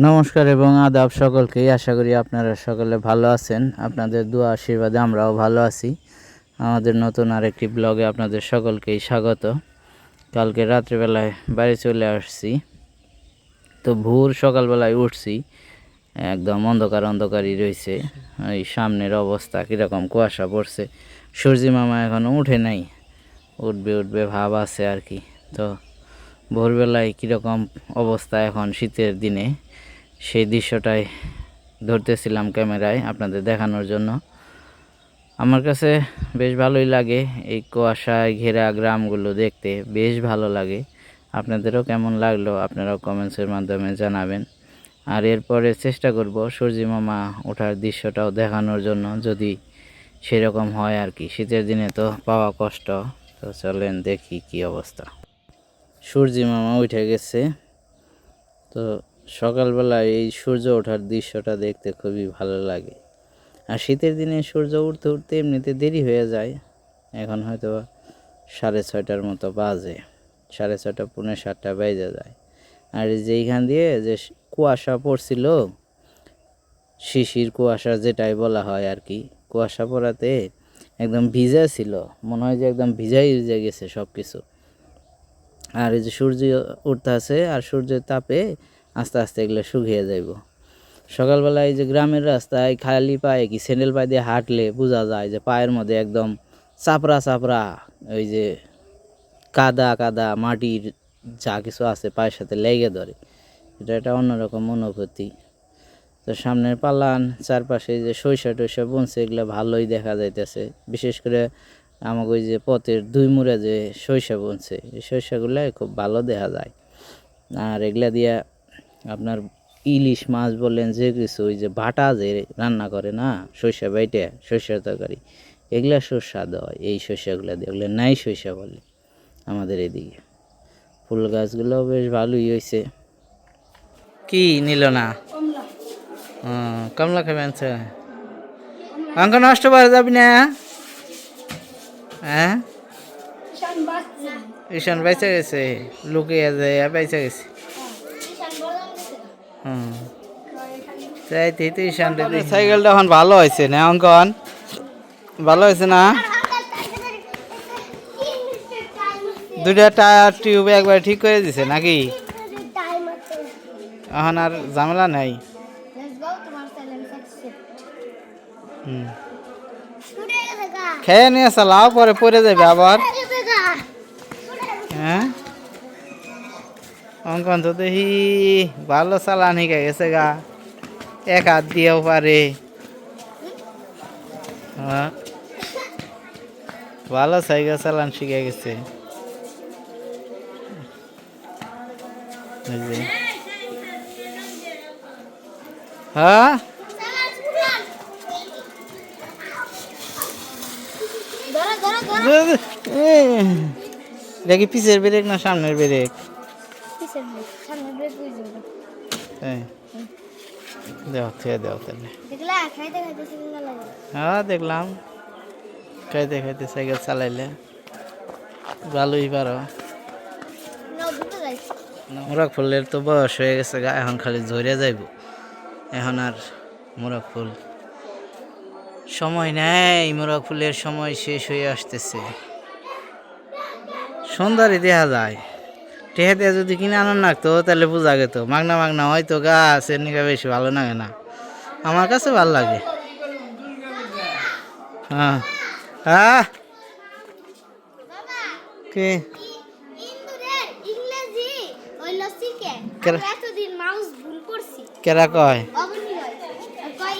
নমস্কার এবং আদাব সকলকেই। আশা করি আপনারা সকলে ভালো আছেন। আপনাদের দোয়া আশীর্বাদে আমরাও ভালো আছি। আমাদের নতুন আরেকটি ব্লগে আপনাদের সকলকেই স্বাগত। কালকে রাত্রিবেলায় বাড়ি চলে আসছি। তো ভোর সকালবেলায় উঠছি। একদম অন্ধকার অন্ধকারই রয়েছে। এই সামনের অবস্থা কীরকম? কুয়াশা পড়ছে। সূর্যি মামা এখনও উঠে নাই। উঠবে উঠবে ভাব আছে আর কি। তো ভোরবেলায় কীরকম অবস্থা এখন শীতের দিনে? সেই দৃশ্যটাই ধরতেছিলাম ক্যামেরায় আপনাদের দেখানোর জন্য। আমার কাছে বেশ ভালোই লাগে এই কুয়াশায় ঘেরা গ্রামগুলো দেখতে, বেশ ভালো লাগে। আপনাদেরও কেমন লাগল আপনারাও কমেন্টসের মাধ্যমে জানাবেন। আর এরপরে চেষ্টা করব মামা ওঠার দৃশ্যটাও দেখানোর জন্য, যদি সেরকম হয় আর কি। শীতের দিনে তো পাওয়া কষ্ট। তো চলেন দেখি কি অবস্থা। সূর্যি মামা উঠে গেছে। তো সকালবেলা এই সূর্য ওঠার দৃশ্যটা দেখতে খুবই ভালো লাগে। আর শীতের দিনে সূর্য উঠতে উঠতে এমনিতে দেরি হয়ে যায়। এখন হয়তো সাড়ে ছয়টার মতো বাজে। সাড়ে ছয়টা, পৌনে সাতটা বেজে যায়। আর যেইখান দিয়ে যে কুয়াশা পড়ছিল, শিশির কুয়াশা যেটাই বলা হয় আর কি, কুয়াশা পড়াতে একদম ভিজা ছিল। মনে হয় যে একদম ভিজাই ভিজে গেছে সব কিছু আর এই যে সূর্য উঠতে আছে আর সূর্যের তাপে আস্তে আস্তে এগুলো শুকিয়ে যাইব। সকালবেলায় এই যে গ্রামের রাস্তায় খালি পায়ে কি স্যান্ডেল পায়ে দিয়ে হাঁটলে বোঝা যায় যে পায়ের মধ্যে একদম চাপড়া চাপড়া ওই যে কাদা কাদা মাটির যা কিছু আছে পায়ের সাথে লেগে ধরে। এটা একটা অন্যরকম অনুভূতি। তো সামনের পালান চারপাশে যে সরিষা টইষা বনছে, এগুলো ভালোই দেখা যাইতেছে। বিশেষ করে আমাকে ওই যে পথের দুই মুড়ে যে সরিষা বনছে এই সরিষাগুলো খুব ভালো দেখা যায়। আর এগুলা দিয়া আপনার ইলিশ মাছ বললেন যে কিছু ওই যে ভাটা যে রান্না করে না সরিষা বাইটে সরিষার তরকারি এগুলা সুস্বাদ হয় এই সরিষাগুলো দিয়ে ওগুলো নাই সরিষা বলে আমাদের এদিকে। ফুল গাছগুলো বেশ ভালোই হয়েছে কি নিল না? কমলা। খাবে আনছে। অঙ্ক নষ্ট করে যাবি না? হ্যাঁ? ঈশান বেঁচে গেছে লুকিয়ে যায় বেঁচে গেছে। হুম। চাইতেই তো ঈশান সাইকেলটা এখন ভালো হয়েছে না অঙ্কন? ভালো হয়েছে না? দুইটা টায়ার টিউব একবার ঠিক করে দিছে নাকি? এখন আর ঝামেলা নাই। হুম। খেয়ে নিয়ে চালাও পরে পরে যাবে আবার। হ্যাঁ? অঙ্কন তো দেখি ভালো চালান শিখে গেছে গা। এক হাত দিয়েও পারে হ্যাঁ। ভালো সাইকেল চালান শিখে গেছে। এই দেখি পিছের ব্রেক না সামনের ব্রেক? দেও থুয়ে দেও তাহলে। হ্যাঁ দেখলাম। খাইতে খাইতে সাইকেল চালাইলে। ভালোই পারো। মোরগ ফুলের তো বয়স হয়ে গেছে গা এখন খালি ঝরে যাইব। এখন আর মোরগ ফুল সময় নেই মোরগ ফুলের সময় শেষ হয়ে আসতেছে। সুন্দরই দেখা যায়। টেহে দিয়ে যদি কিনে আনন্দ লাগতো তাহলে বোঝা গেত। মাগনা মাগনা হয়তো গাছ এর নিকা বেশি ভালো লাগে না। আমার কাছে ভালো লাগে। হ্যাঁ। হ্যাঁ কি? কেরা কয়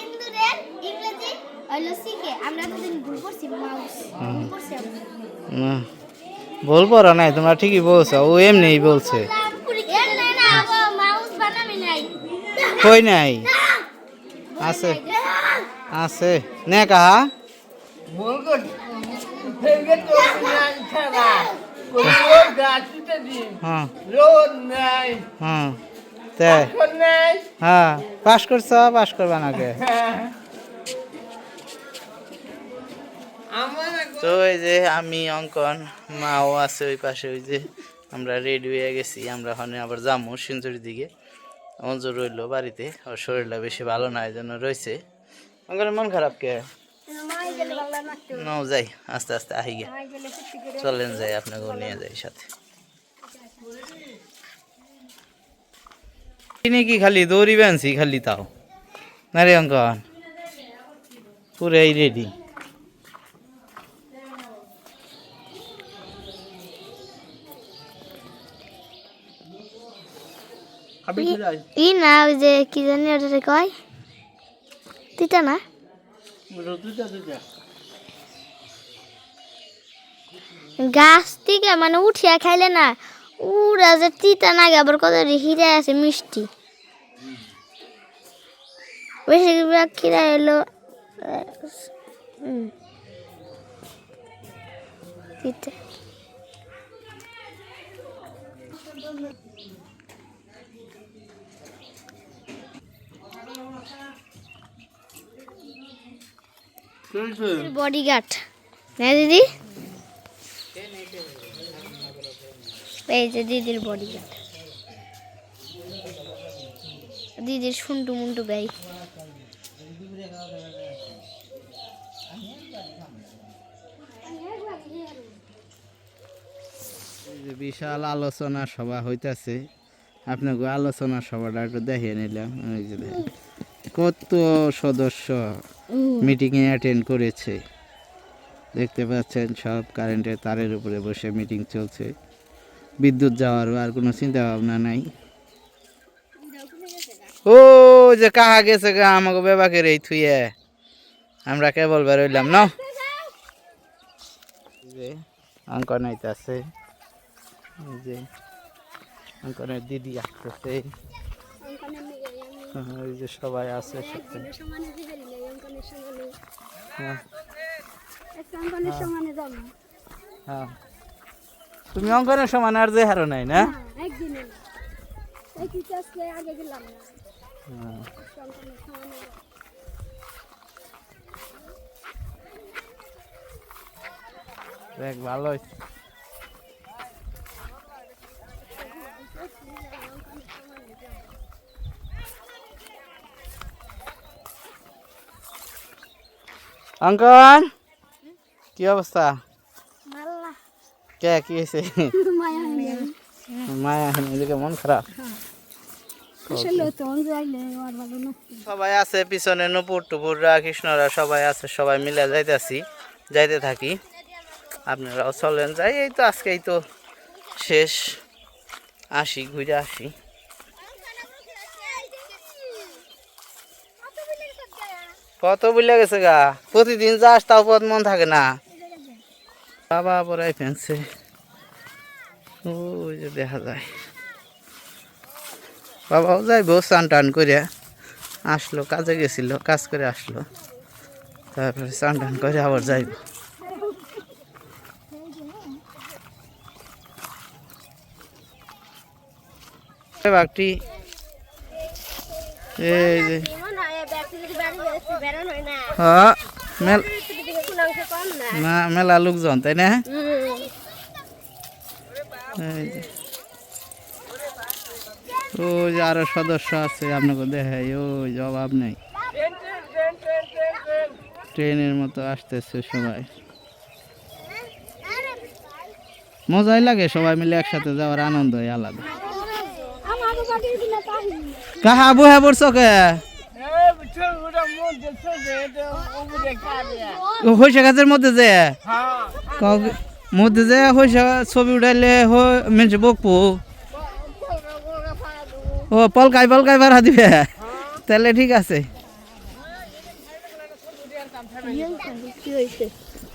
ইন্দুরের ইংরেজি হইল শিখে আমরা এতদিন ভুল করছি মাউস ভুল করছি আমরা না, ভুল পড়া নাই তোমরা ঠিকই বলছো ও এমনিই বলছে। কই নাই? আছে আছে। নে কাহা। হ্যাঁ। হ্যাঁ হ্যাঁ পাস করছ পাস করবা নাকি তো এই যে আমি, অঙ্কন, মাও আছে ওই পাশে, ওই যে আমরা রেডি হয়ে গেছি, আমরা ওখানে আবার যাব সিঞ্চুরির দিকে। অঞ্জু রইল বাড়িতে, ওর শরীরটা বেশি ভালো না, এই জন্য রয়েছে অঙ্কনের মন খারাপ কে? নাও যাই, আস্তে আস্তে আহি গে চলেন যাই, আপনাকে নিয়ে যাই সাথে। কিনে কি খালি দৌড়ি বেনছি খালি তাও? না রে অঙ্কন, পুরাই রেডি ই না ওই যে কি জানি ওটা কয়? তিতা না? গাছ থেকে মানে উঠিয়া খাইলে না উড়া যে তিতা না আবার কত হিরে আছে মিষ্টি। বেশিরভাগ খিরা এলো তিতা। বডিগার্ড না দিদি? এই যে দিদির বডিগার্ড দিদির শুন্টু মুন্টু গাই বিশাল আলোচনা সভা হইতাছে। আপনাকে আলোচনা সভাটা একটু দেখিয়ে নিলাম। কত সদস্য মিটিংয়ে অ্যাটেন্ড করেছে। দেখতে পাচ্ছেন সব কারেন্টের তারের উপরে বসে মিটিং চলছে। বিদ্যুৎ যাওয়ারও আর কোনো চিন্তা ভাবনা নাই। ও যে কাহা গেছে গা আমাকে বেবাকে রে থুয়ে আমরা কেবল বেরোইলাম না? যে অঙ্কন আইতাছে। এই যে অঙ্কনের দিদি আসতেছে। ওই যে সবাই আছে হ্যাঁ তুমি অঙ্কনের সমান আর যে হারো নাই না? হ্যাঁ। দেখ ভালো হয়েছে অঙ্কন কি অবস্থা? কে কি হয়েছে? মায়া এদিকে মন খারাপ। সবাই আছে পিছনে নুপুর টুপুররা কৃষ্ণরা সবাই আছে সবাই মিলে যাইতেছি যাইতে থাকি। আপনারাও চলেন যাই এই তো আজকেই তো শেষ। আসি ঘুরে আসি। কত বুঝলে গেছে গা? প্রতিদিন যাস, তাও পথ মন থাকে না। বাবা পরাই ফেনছে ওই যে দেখা যায়। বাবাও যাইব, স্নান টান করে আসলো, কাজে গেছিল, কাজ করে আসলো। তারপরে স্নান টান করে আবার যাইব। বাকটি এই যে না। মেলা লোকজন তাই না। ওই যে আরও সদস্য আছে আপনাকে দেখাই ওই জবাব নেই। ট্রেনের মতো আসতেছে সবাই। মজাই লাগে সবাই মিলে একসাথে যাওয়ার আনন্দই আলাদা। কাহা বুহা পড়ছ কে? হইসা গাছের মধ্যে যে? কাউকে- মধ্যে যে হইসা ছবি উঠাইলে মেনছে বকবো। ও পলকাই পলকাই ভাড়া দিবে। তাহলে ঠিক আছে।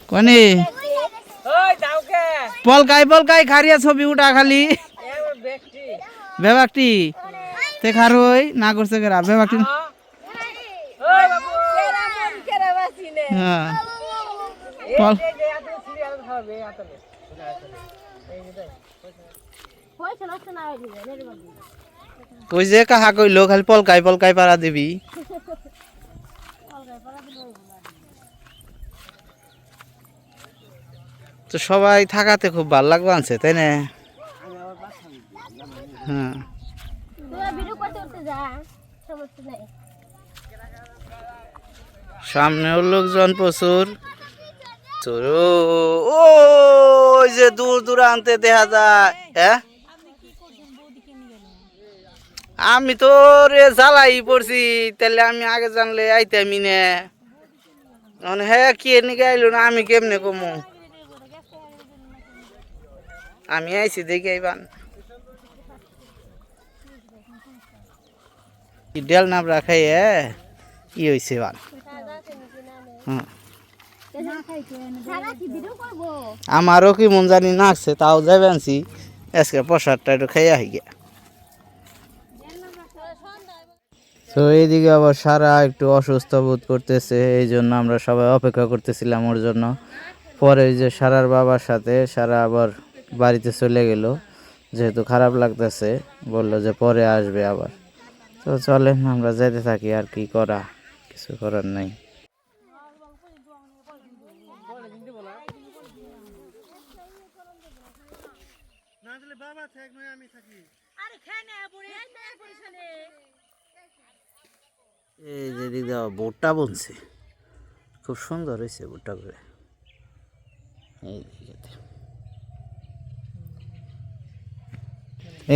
কনি? পলকাই পলকাই খারিয়া ছবি উঠা খালি। বেবাকটি তে খার হই না করছে কেরা? বেবাকটি হ্যাঁ। পল ওই যে কাহা কইলো খালি পলকাই পলকাই পারা দিবি। তো সবাই থাকাতে খুব ভালো লাগবে আনছে তাই না? হ্যাঁ ভিডিও করতে করতে যা সমস্যা নাই সামনেও লোকজন প্রচুর। চোরো, ও, ওই যে দূর দূরান্তে দেখা যায় হ্যাঁ? আমি তো রে জ্বালাই পড়ছি, তাহলে আমি আগে জানলে আইতামি নে। হ্যাঁ কে নিকে আইলো না, আমি কেমনে কমু? আমি আইছি দেখি আইবান। ডেল নাবরা খাই কি হয়েছে বান হুম সারা কি ভিডিও করব আমারও কি মন জানি নাচছে তাও যাবে আনছি আজকে প্রসাদটা একটু খেয়ে আহি গিয়া। তো এইদিকে আবার সারা একটু অসুস্থ বোধ করতেছে, এই জন্য আমরা সবাই অপেক্ষা করতেছিলাম ওর জন্য। পরে যে সারার বাবার সাথে, সারা আবার বাড়িতে চলে গেল। যেহেতু খারাপ লাগতেছে, বলল যে পরে আসবে আবার। তো চলেন, আমরা যেতে থাকি, আর কি করা, কিছু করার নাই। বোটটা খুব সুন্দর হয়েছে বোটটা করে।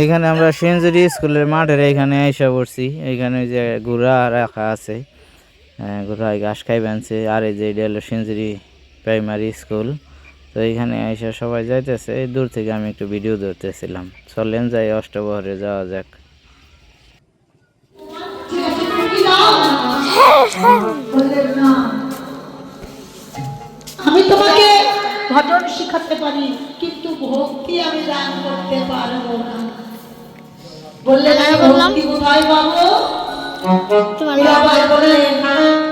এখানে আমরা সেঞ্চুরি স্কুলের মাঠের এখানে আইসা পড়ছি। এখানে যে ঘোড়া রাখা আছে। হ্যাঁ, ঘোড়া ঘাস খাই বানছে আর এই যে এটা হলো সেঞ্চুরি প্রাইমারি স্কুল। তো এখানে আইসা সবাই যাইতেছে। এই দূর থেকে আমি একটু ভিডিও ধরতেছিলাম। চলেন যাই অষ্টবহরে যাওয়া যাক। আমি তোমাকে ঘটন শিখাতে পারি কিন্তু ভক্তি আমি দান করতে পারব না। বললেন আমি ভক্তি কোথায় পাবো? বললেন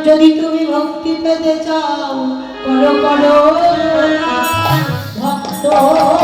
যদি তুমি ভক্তি পেতে চাও করো করো। ভক্ত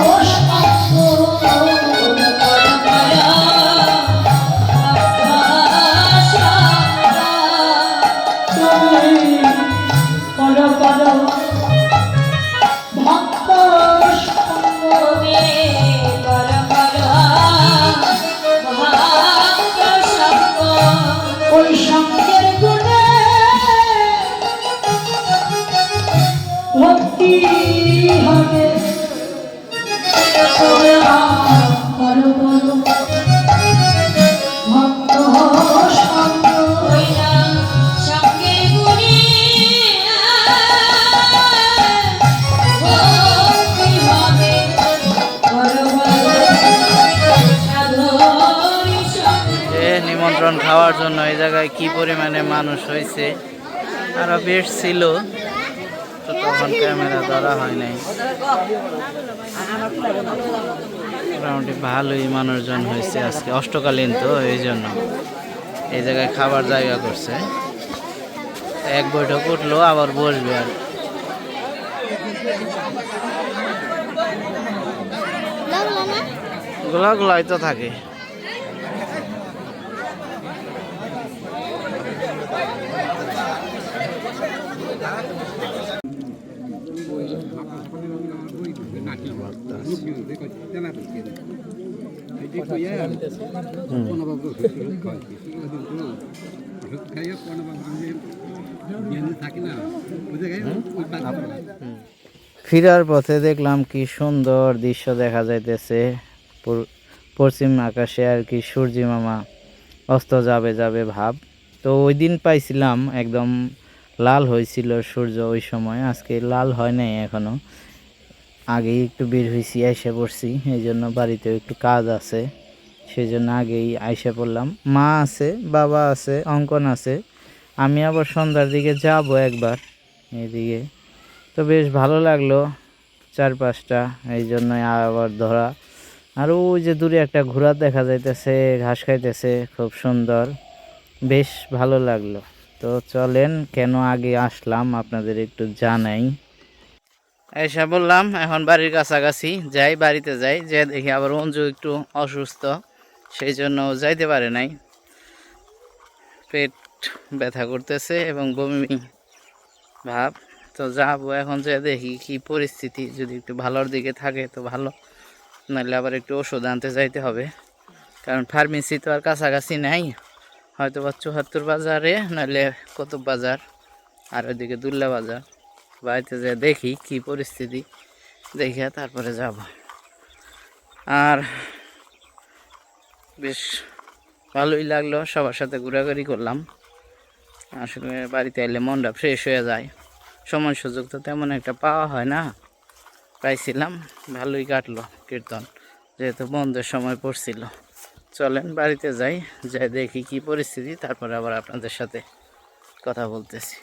নিমন্ত্রণ জন্য এই জায়গায় কি পরিমাণে মানুষ হয়েছে? আরও বেশ ছিল তখন ক্যামেরা ধরা হয় নাই। মোটামুটি ভালোই মানুষজন হয়েছে আজকে, অষ্টকালীন তো, এই জন্য। এই জায়গায় খাবার জায়গা করছে। এক বৈঠক উঠল, আবার বসবে আর। লাগল না গোলা গোলাই তো থাকে। ফিরার পথে দেখলাম কি সুন্দর দৃশ্য দেখা যাইতেছে। পশ্চিম আকাশে আর কি সূর্যি মামা অস্ত যাবে যাবে ভাব। তো ওই দিন পাইছিলাম, একদম লাল হয়েছিল সূর্য ওই সময়। আজকে লাল হয় নাই এখনও। আগেই একটু বের হয়েছি আইসে পড়ছি। এই জন্য বাড়িতেও একটু কাজ আছে। সেই জন্য আগেই আইসে পড়লাম। মা আছে, বাবা আছে, অঙ্কন আছে। আমি আবার সন্ধ্যার দিকে যাব একবার এদিকে। তো বেশ ভালো লাগল চারপাশটা, এই জন্যই আবার ধরা। আর ওই যে দূরে একটা ঘোড়া দেখা যাইতেছে, ঘাস খাইতেছে, খুব সুন্দর। বেশ ভালো লাগল। তো চলেন, কেন আগে আসলাম আপনাদের একটু জানাই। এসে বললাম, এখন বাড়ির কাছাকাছি যাই, বাড়িতে যাই। যে দেখি আবার অঞ্জু একটু অসুস্থ সেই জন্য যাইতে পারে নাই। পেট ব্যথা করতেছে এবং বমি ভাব। তো যাব এখন যে দেখি কি পরিস্থিতি, যদি একটু ভালোর দিকে থাকে তো ভালো। নাহলে আবার একটু ওষুধ আনতে যাইতে হবে। কারণ ফার্মেসি তো আর কাছাকাছি নাই। হয়তো বা চুহাত্তর বাজারে, নাহলে কতব বাজার? আর ওইদিকে দুল্লা বাজার। বাড়িতে যে দেখি কি পরিস্থিতি দেখে তারপরে যাব। আর বেশ ভালোই লাগল, সবার সাথে ঘোরাঘুরি করলাম। আসলে বাড়িতে এলে মনটা ফ্রেশ হয়ে যায়। সময় সুযোগ তো তেমন একটা পাওয়া হয় না। পাইছিলাম, ভালোই কাটলো কীর্তন, যেহেতু বন্ধের সময় পড়ছিল। চলেন বাড়িতে যাই যাই দেখি কি পরিস্থিতি, তারপরে আবার আপনাদের সাথে কথা বলতেছি।